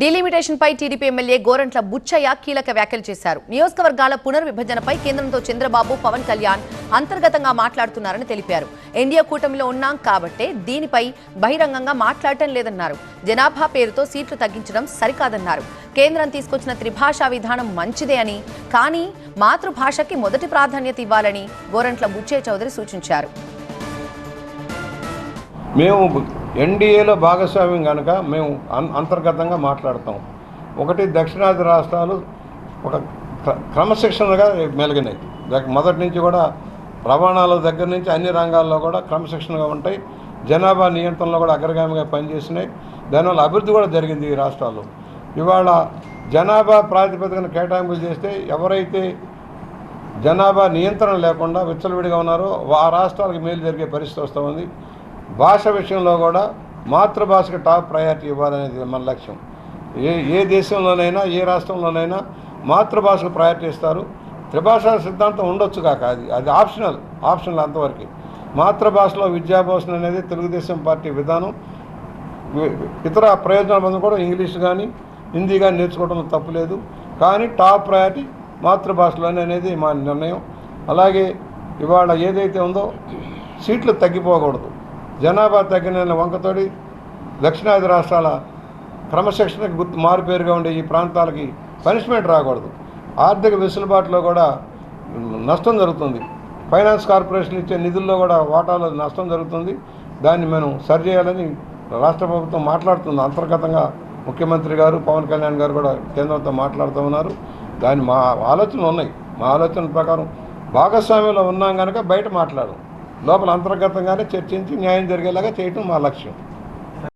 Delimitation పై TDP MLA Gorantla Butchaiah కీలక వ్యాఖ్యలు చేశారు. నియోజకవర్గాల పునర్విభజనపై కేంద్రంతో చంద్రబాబు పవన్ కళ్యాణ్ అంతర్గతంగా మాట్లాడుతున్నారని తెలిపారు. ఎన్డీఏ కూటమిలో ఉన్నాం కాబట్టే దీనిపై బహిరంగంగా మాట్లాడటం లేదన్నారు. జనాభా పేరుతో సీట్లు తగ్గించడం సరికాదన్నారు. కేంద్రం తీసుకొచ్చిన త్రిభాషా విధానం మంచిదే అని కానీ మాతృభాషకి మొదటి ప్రాధాన్యత ఇవ్వాలని గోరంట్ల బుచ్చయ్య చౌదరి సూచించారు. మేము ఎన్డీఏలో భాగస్వామ్యం కనుక మేము అంతర్గతంగా మాట్లాడతాం. ఒకటి దక్షిణాది రాష్ట్రాలు ఒక క్ర- క్రమశిక్షణగా మెలిగినాయి. మొదటి నుంచి కూడా రవాణాల దగ్గర నుంచి అన్ని రంగాల్లో కూడా క్రమశిక్షణగా ఉంటాయి. జనాభా నియంత్రణలో కూడా అగ్రగామిగా పనిచేసినాయి. దానివల్ల అభివృద్ధి కూడా జరిగింది ఈ రాష్ట్రాల్లో. ఇవాళ జనాభా ప్రాతిపదికన కేటాయింపులు చేస్తే ఎవరైతే జనాభా నియంత్రణ లేకుండా విచ్చలవిడిగా ఉన్నారో ఆ రాష్ట్రాలకు మేలు జరిగే పరిస్థితి వస్తూ ఉంది. భాష విషయంలో కూడా మాతృభాషకు టాప్ ప్రయారిటీ ఇవ్వాలనేది మన లక్ష్యం. ఏ ఏ దేశంలోనైనా ఏ రాష్ట్రంలోనైనా మాతృభాషకు ప్రయారిటీ ఇస్తారు. త్రిభాషా సిద్ధాంతం ఉండొచ్చు కాక అది అది ఆప్షనల్ ఆప్షనల్ అంతవరకు. మాతృభాషలో విద్యాభోషణ అనేది తెలుగుదేశం పార్టీ విధానం. ఇతర ప్రయోజనాల మంది కూడా ఇంగ్లీష్ కానీ హిందీ కానీ నేర్చుకోవడం తప్పులేదు. కానీ టాప్ ప్రయారిటీ మాతృభాషలోనే అనేది మా నిర్ణయం. అలాగే ఇవాళ ఏదైతే ఉందో సీట్లు తగ్గిపోకూడదు. జనాభా తగ్గిన వంకతోడి దక్షిణాది రాష్ట్రాల క్రమశిక్షణకు గుర్తు మారుపేరుగా ఉండే ఈ ప్రాంతాలకి పనిష్మెంట్ రాకూడదు. ఆర్థిక వెసులుబాటులో కూడా నష్టం జరుగుతుంది. ఫైనాన్స్ కార్పొరేషన్ ఇచ్చే నిధుల్లో కూడా వాటాలో నష్టం జరుగుతుంది. దాన్ని మనం సరిచేయాలని రాష్ట్ర ప్రభుత్వం మాట్లాడుతుంది. అంతర్గతంగా ముఖ్యమంత్రి గారు పవన్ కళ్యాణ్ గారు కూడా కేంద్రంతో మాట్లాడుతూ ఉన్నారు. దాని మా ఆలోచనలు ఉన్నాయి. మా ఆలోచన ప్రకారం భాగస్వామ్యంలో ఉన్నాం కనుక బయట మాట్లాడడం లోపల అంతర్గతంగానే చర్చించి న్యాయం జరిగేలాగా చేయటం మా లక్ష్యం.